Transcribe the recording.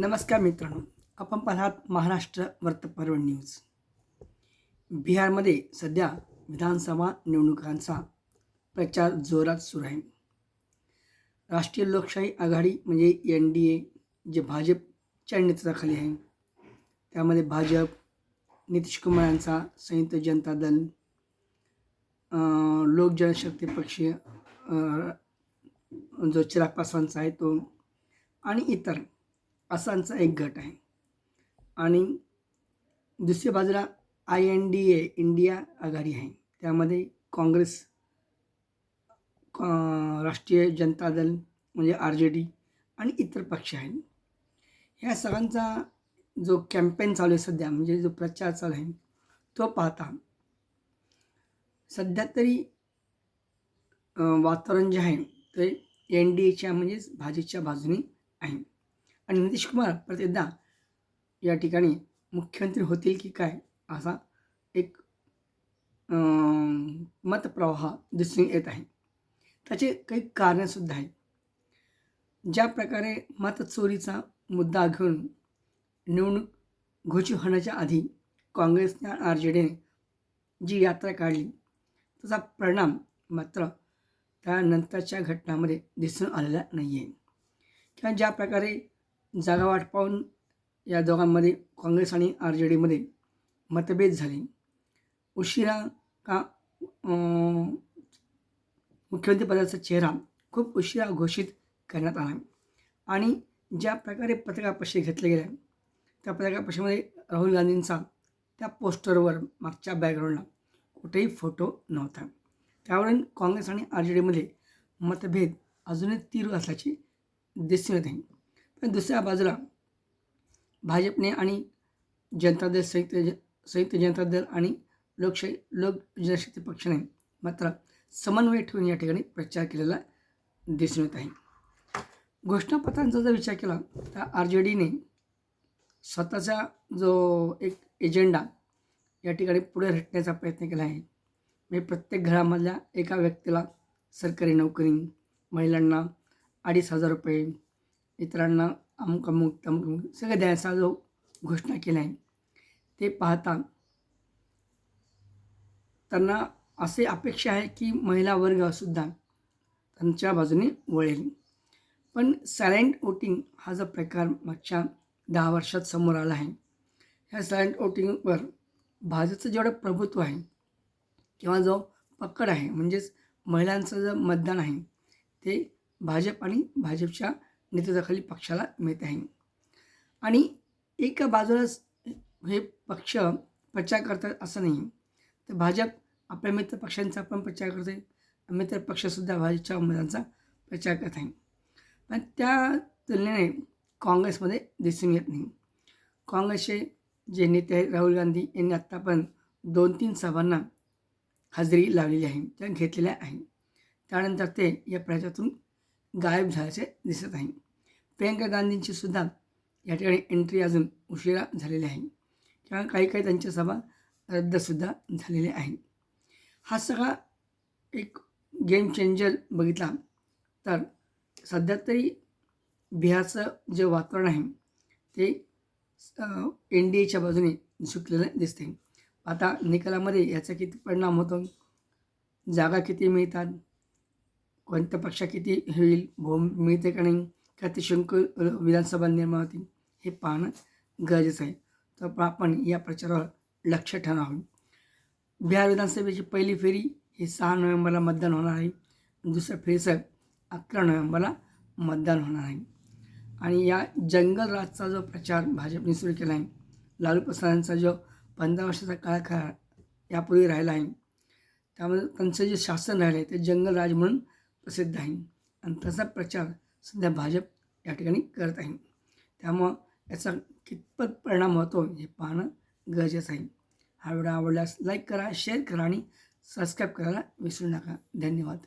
नमस्कार मित्रांनो आपण पाहत महाराष्ट्र वर्तपर्व न्यूज. बिहारमध्ये सध्या विधानसभा निवडणुकांचा प्रचार जोरात सुरू आहे. राष्ट्रीय लोकशाही आघाडी म्हणजे एन डी ए जे भाजपच्या नेतृत्वाखाली आहे. त्यामध्ये भाजप नितीश कुमार यांचा संयुक्त जनता दल लोक जनशक्ती पक्ष जो चिराग पासवानचा आहे तो आणि इतर. असांचा एक गट आहे. आणि दुसऱ्या बाजूला I N D A India आघाडी आहे. त्यामध्ये काँग्रेस राष्ट्रीय जनता दल म्हणजे आर जे डी आणि इतर पक्ष आहेत. ह्या सगळ्यांचा जो कॅम्पेन चालू आहे सध्या म्हणजे जो प्रचार चालू आहे तो पाहता सध्या तरी वातावरण जे आहे ते एन डी एच्या म्हणजेच भाजपच्या बाजूने आहे. आणि नितीश कुमार परत एकदा या ठिकाणी मुख्यमंत्री होतील की काय असा एक मतप्रवाह दिसून येत आहे. त्याचे काही कारणंसुद्धा आहेत. ज्या प्रकारे मतचोरीचा मुद्दा घेऊन निवडणूक घोषित होण्याच्या आधी काँग्रेसने आर जे डीने जी यात्रा काढली त्याचा परिणाम मात्र त्यानंतरच्या घटनामध्ये दिसून आलेला नाही आहे किंवा ज्या प्रकारे जागा वाटपावून या दोघांमध्ये काँग्रेस आणि आर जे डीमध्ये मतभेद झाले. उशिरा का मुख्यमंत्रीपदाचा चेहरा खूप उशिरा घोषित करण्यात आला. आणि ज्या प्रकारे पत्रकार घेतले गेल्या त्या पत्रकार राहुल गांधींचा त्या पोस्टरवर मागच्या बॅकग्राऊंडला कुठेही फोटो नव्हता. त्यावरून काँग्रेस आणि आर जे डीमध्ये मतभेद अजूनही तीव्र असल्याची दिसून येत. आहे पण दुसऱ्या बाजूला भाजपने आणि जनता दल संयुक्त ज संयुक्त जनता दल आणि लोकशाही लोक जनशक्ती पक्षाने मात्र समन्वय ठेवून या ठिकाणी प्रचार केलेला दिसून येत आहे. घोषणापत्रांचा जर विचार केला तर आर जे डीने स्वतःचा जो एक एजेंडा या ठिकाणी पुढे रटण्याचा प्रयत्न केला आहे. म्हणजे प्रत्येक घरामधल्या एका व्यक्तीला सरकारी नोकरी महिलांना अडीच हजार रुपये इतरांना अमुक अमुक तमुक अमुक सगळं द्यायचा जो घोषणा केला आहे ते पाहता त्यांना असे अपेक्षा आहे की महिला वर्गसुद्धा त्यांच्या बाजूने वळेल. पण सायलेंट वोटिंग हा जो प्रकार मागच्या दहा वर्षात समोर आला आहे ह्या सायलेंट वोटिंगवर भाजपचं जेवढं प्रभुत्व आहे किंवा जो पकड आहे म्हणजेच महिलांचं जे मतदान आहे ते भाजप आणि भाजपच्या नेतृत्वाखाली पक्षाला मिळत आहे. आणि एका बाजूलाच हे पक्ष प्रचार करतात असं नाही. तर भाजप आपल्या मित्र पक्षांचा पण प्रचार करते मित्र पक्षसुद्धा भाजपच्या उमेदवारांचा प्रचार करत आहे. पण त्या तुलनेने काँग्रेसमध्ये दिसून येत नाही. काँग्रेसचे जे नेते आहेत राहुल गांधी यांनी आत्ता पण दोन तीन सभांना हजेरी लावलेली आहे. त्या घेतलेल्या आहे त्यानंतर ते या प्रचारातून गायब झाल्याचे दिसत आहे. प्रियंका गांधींची सुद्धा या ठिकाणी एंट्री अजून उशिरा झालेली आहे. किंवा काही काही त्यांच्या सभा रद्दसुद्धा झालेल्या आहे हा सगळा एक गेम चेंजर बघितला तर सध्या तरी बिहारचं जे वातावरण आहे ते एन डी एच्या बाजूने झुकलेलं दिसते आता निकालामध्ये याचा किती परिणाम होतो? जागा किती मिळतात? पक्षा किती होईल भूम मिळते का नाही का ते शंक विधानसभा निर्माण होतील हे पाहणं गरजेचं आहे. तर आपण या प्रचारावर लक्ष ठेवावं बिहार विधानसभेची पहिली फेरी ही सहा नोव्हेंबरला मतदान होणार आहे. दुसऱ्या फेरीचं अकरा नोव्हेंबरला मतदान होणार आहे. आणि या जंगल राजचा जो प्रचार भाजपने सुरू केला आहे लालू प्रसादांचा जो पंधरा वर्षाचा काळाकाळ यापूर्वी राहिला आहे त्यामध्ये त्यांचं जे शासन राहिलं आहे ते जंगल राज म्हणून प्रसिद्ध आहे आणि तसा प्रचार सध्या भाजप या ठिकाणी करत आहे. त्यामुळं याचा कितपत परिणाम होतो हे पाहणं गरजेचं आहे. हा व्हिडिओ आवडल्यास लाईक करा शेअर करा आणि सबस्क्राईब करायला विसरू नका. धन्यवाद.